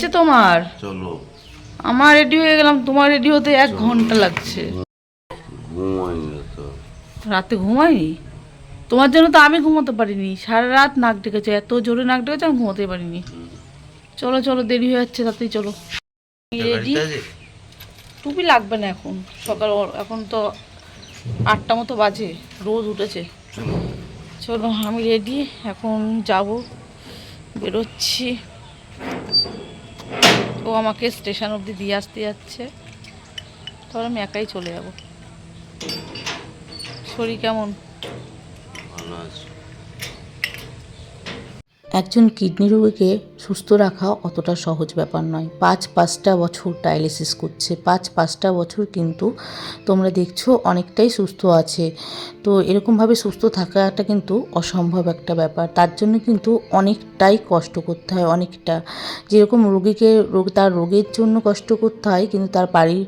হচ্ছে তোমার? চলো। আমার রেডি হয়ে গেলাম তোমার রেডি হতে এক ঘণ্টা লাগছে। রাতে ঘুমাইনি তোমার জন্য তো আমি ঘুমোতে পারিনি। সারা রাত নাক ডেকেছে এত জোরে নাক ডেকেছে আমি ঘুমোতে পারিনি। চলো চলো দেরি হয়ে যাচ্ছে তাতেই চলো। রেডি টুপি লাগবে না এখন। সকাল এখন তো আটটা মতো বাজে রোদ উঠেছে। চলো। আমি রেডি এখন যাব। বেরোচ্ছি। ও আমাকে স্টেশন অবধি দিয়ে আসতে যাচ্ছে। তাহলে আমি একাই চলে যাব। শরীর কেমন? ভালো আছে। একজন কিডনি রোগীকে সুস্থ রাখা অতটা সহজ ব্যাপার নয়। পাঁচ পাঁচটা বছর ডায়ালিসিস করছে। পাঁচ পাঁচটা বছর কিন্তু তোমরা দেখছ অনেকটাই সুস্থ আছে। তো এরকমভাবে সুস্থ থাকাটা কিন্তু অসম্ভব একটা ব্যাপার। তার জন্য কিন্তু অনেকটাই কষ্ট করতে হয়, অনেকটা। যেরকম রোগীকে রোগ, তার রোগের জন্য কষ্ট করতে হয়, কিন্তু তার বাড়ির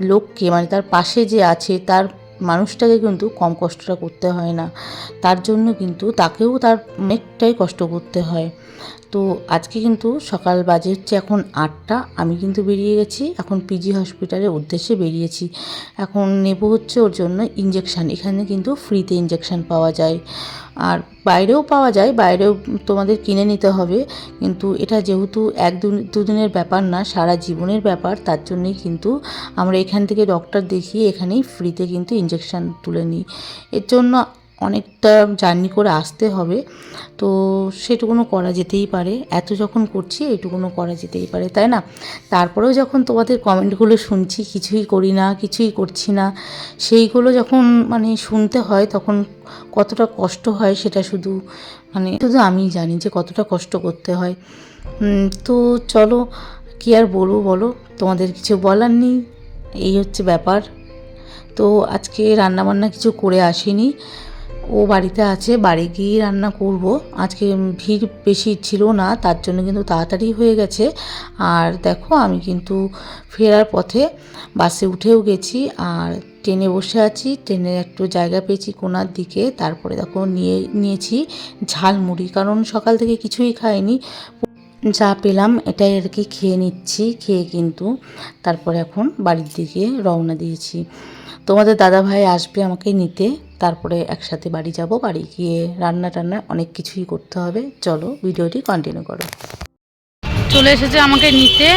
লোককে মানে তার পাশে যে আছে, তার মানুষটাকে কিন্তু কম কষ্টটা করতে হয় না। তার জন্য কিন্তু তাকেও তার অনেকটাই কষ্ট করতে হয়। তো আজকে কিন্তু সকাল বাজে হচ্ছে এখন আটটা, আমি কিন্তু বেরিয়ে গেছি। এখন পিজি হসপিটালের উদ্দেশ্যে বেরিয়েছি। এখন নেব হচ্ছে ওর জন্য ইঞ্জেকশান এখানে কিন্তু ফ্রিতে ইঞ্জেকশান পাওয়া যায়। আর বাইরেও পাওয়া যায়, বাইরেও তোমাদের কিনে নিতে হবে। কিন্তু এটা যেহেতু এক দুদিনের ব্যাপার না, সারা জীবনের ব্যাপার, তার জন্যই কিন্তু আমরা এখান থেকে ডক্টর দেখিয়ে এখানেই ফ্রিতে কিন্তু ইঞ্জেকশান তুলে নিই। এর জন্য অনেকটা জার্নি করে আসতে হবে। তো সেটুকুনো করা যেতেই পারে। এত যখন করছি এইটুকুনো করা যেতেই পারে, তাই না? তারপরেও যখন তোমাদের কমেন্টগুলো শুনছি, কিছুই করি না, কিছুই করছি না, সেইগুলো যখন মানে শুনতে হয়, তখন কতটা কষ্ট হয় সেটা শুধু মানে শুধু আমিই জানি যে কতটা কষ্ট করতে হয়। তো চলো, কি আর বলব বলো? তোমাদের কিছু বলার নেই, এই হচ্ছে ব্যাপার। তো আজকে রান্নাবান্না কিছু করে আসিনি। ও বাড়িতে আছে, বাড়ি গিয়ে রান্না করব। আজকে ভিড় বেশি ছিল না, তার জন্য কিন্তু তাড়াতাড়ি হয়ে গেছে। আর দেখো, আমি কিন্তু ফেরার পথে বাসে উঠেও গেছি, আর ট্রেনে বসে আছি। ট্রেনে একটু জায়গা পেয়েছি কোনার দিকে, তারপরে দেখো নিয়ে, নিয়েছি ঝালমুড়ি, কারণ সকাল থেকে কিছুই খাইনি। যা পেলাম এটাই আর কি খেয়ে নিচ্ছি, খেয়ে কিন্তু তারপরে এখন বাড়ির দিকে রওনা দিয়েছি। তোমাদের দাদা ভাই আসবে আমাকে নিতে, তারপরে একসাথে বাড়ি যাব, বাড়ি গিয়ে রান্না টান্না অনেক কিছুই করতে হবে। চলো ভিডিওটি কন্টিনিউ করো। চলে এসেছে আমাকে নিতে।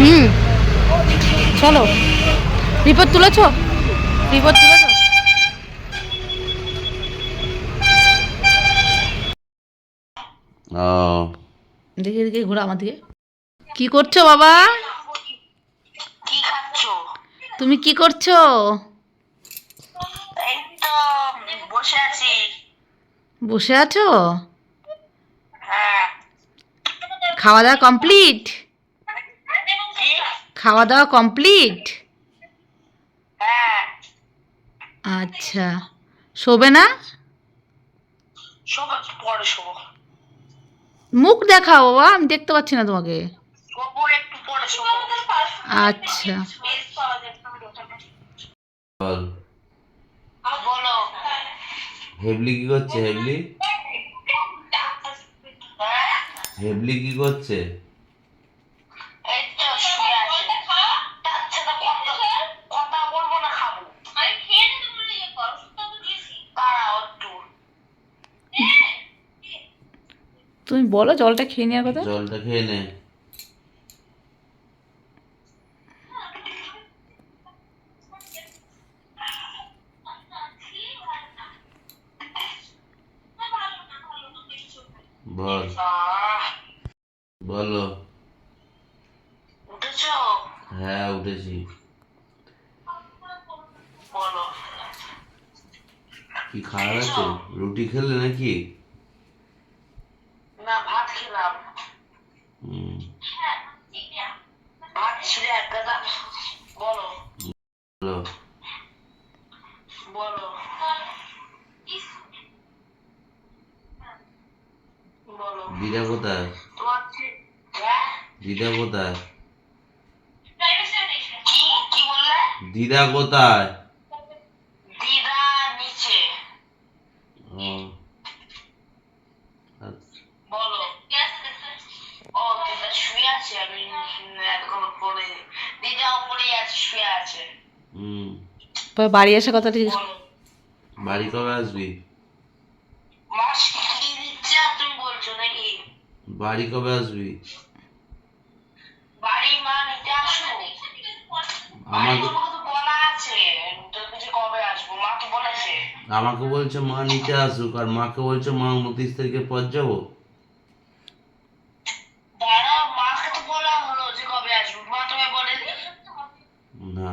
হুম। চলো। রিপোর্ট তুলেছো? রিপোর্ট তুলেছো? ও। দিকে দিকে ঘোরা আমার দিকে। কি করছ বাবা? তুমি কি করছ? বসে আছো। হ্যাঁ। খাওয়া দাওয়া কমপ্লিট? খাওয়া দাওয়া কমপ্লিট? হ্যাঁ। আচ্ছা। শোবে না? শোবো পরে শোবো। মুখ দেখাও বাবা আমি দেখতে পাচ্ছি না তোমাকে। আচ্ছা। বল বলো। হেবলি কি করছে হেবলি? হেবলি কি করছে এই তো শুয়ে আছে তার সাথে কথা কথা বলব না খাব আমি খেয়ে নিতে বলে ইয়ে কর ওষুধ তো দিয়েছি দাঁড়াও একটু তুমি বলো জলটা খেয়ে নেওয়ার কথা? জলটা খেয়ে নে। বল। বলো। উঠেছো? হ্যাঁ উঠেছি। বলো। কি খারাপ আছে? রুটি খেলে নাকি? বলো। বলো। দিদা দিদা কোথায় দিদা কোথায় দিদা শুয়ে আছে আমি এতক্ষণ পরে দিদা উপরে আছে শুয়ে আছে। হম। পরে বাড়ি আসা কথাটা জিজ্ঞেস বলো বাড়ি কবে আসবি? বাড়ি কবে আসবি? আমাকে তোমাকে তো বলা আছে তুমি যে কবে আসব? মা তো বলেছে। আমাকে বলছে মা নিতে আসুক আর মাকে বলছে মা উনত্রিশ তারিখের পর যাব দাঁড়াও মাকে তো বলা হলো যে কবে আসব মা তোমায় বলেনি না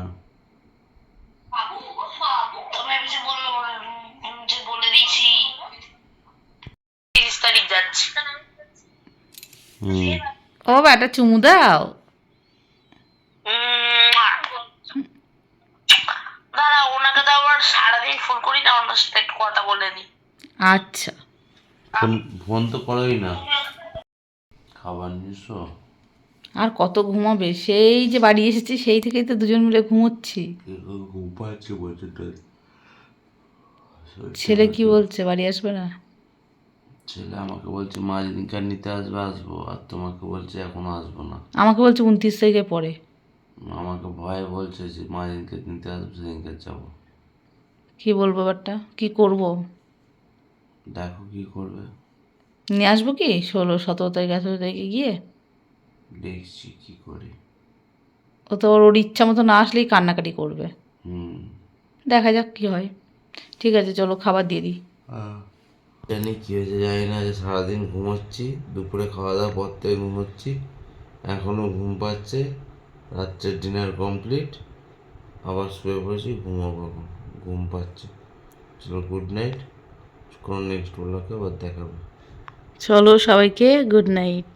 তুমি কিছু বলল উম, যে বলে দিয়েছি তিরিশ তারিখ যাচ্ছি হুম ও একটা চুমু দাও। দাঁড়া ওনাকে তো আবার সারাদিন ফোন করি না ওনার সাথে একটু কথা বলে নি। আচ্ছা। ফোন ফোন তো করোই না। খাবার নিছো আর কত ঘুমাবে? সেই যে বাড়ি এসেছি সেই থেকেই তো দুজন মিলে ঘুমোচ্ছি। ঘুম পাচ্ছে বলছে তো ছেলে কি বলছে? বাড়ি আসবে না? ছেলে আমাকে বলছে মা যেদিনকার নিতে আসবে আসব। আর তোমাকে বলছে এখনও আসব না। আমাকে বলছে উনত্রিশ তারিখে পরে। আমাকে ভয়ে বলছে যে মা যেদিনকে নিতে আসবে সেদিনকে যাব। কি বলব ব্যাপারটা? কি করব? দেখো কি করবে। নিয়ে আসব কি? ষোলো সতেরো তারিখ আঠেরো তারিখে গিয়ে? দেখছি কি করে। ও তো ওর ওর ইচ্ছা মতো না আসলেই কান্নাকাটি করবে। হুম। দেখা যাক কি হয়। ঠিক আছে চলো খাবার দিয়ে দিই। জানি কী হয়েছে জানি না, যে সারাদিন ঘুমোচ্ছি, দুপুরে খাওয়া দাওয়া পর থেকে ঘুমোচ্ছি এখনও ঘুম পাচ্ছে, রাত্রের ডিনার কমপ্লিট আবার শুয়ে পড়েছি, ঘুমাবো এখন, ঘুম পাচ্ছে। চলো গুড নাইট কোনো নেক্সট ব্লগে আবার দেখাবো। চলো সবাইকে গুড নাইট